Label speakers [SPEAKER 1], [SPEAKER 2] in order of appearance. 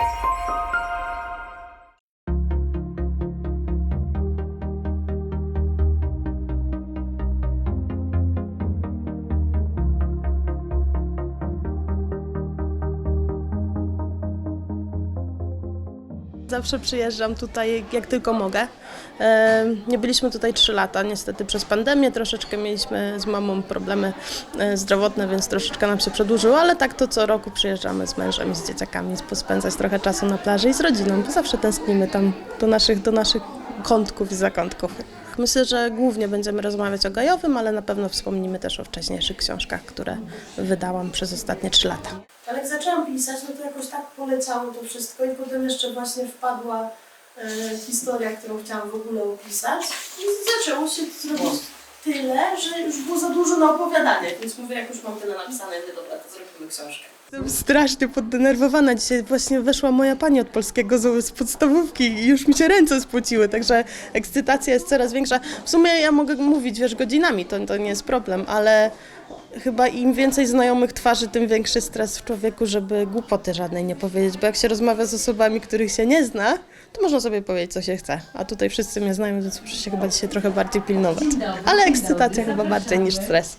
[SPEAKER 1] Música Zawsze przyjeżdżam tutaj jak tylko mogę. E, Nie byliśmy tutaj 3 lata, niestety przez pandemię troszeczkę mieliśmy z mamą problemy e, zdrowotne, więc troszeczkę nam się przedłużyło, ale tak to co roku przyjeżdżamy z mężem i z dzieciakami, pospędzać trochę czasu na plaży i z rodziną, bo zawsze tęsknimy tam do naszych, do naszych kątków i zakątków. Myślę, że głównie będziemy rozmawiać o Gajowym, ale na pewno wspomnimy też o wcześniejszych książkach, które wydałam przez ostatnie 3 lata.
[SPEAKER 2] Ale jak zaczęłam pisać, no to jakoś tak poleciało to wszystko i potem jeszcze właśnie wpadła e, historia, którą chciałam w ogóle opisać i zaczęło się zrobić tyle, że już było za dużo na opowiadanie, więc mówię, jak już mam tyle napisane, mówię, dobra, to zrobimy książkę.
[SPEAKER 1] Jestem strasznie poddenerwowana. Dzisiaj właśnie weszła moja pani od polskiego z z podstawówki i już mi się ręce spociły, także ekscytacja jest coraz większa. W sumie ja mogę mówić, wiesz, godzinami, to, to nie jest problem, ale chyba im więcej znajomych twarzy, tym większy stres w człowieku, żeby głupoty żadnej nie powiedzieć, bo jak się rozmawia z osobami, których się nie zna, to można sobie powiedzieć, co się chce. A tutaj wszyscy mnie znają, więc muszę się chyba dzisiaj trochę bardziej pilnować. Ale ekscytacja chyba bardziej niż stres.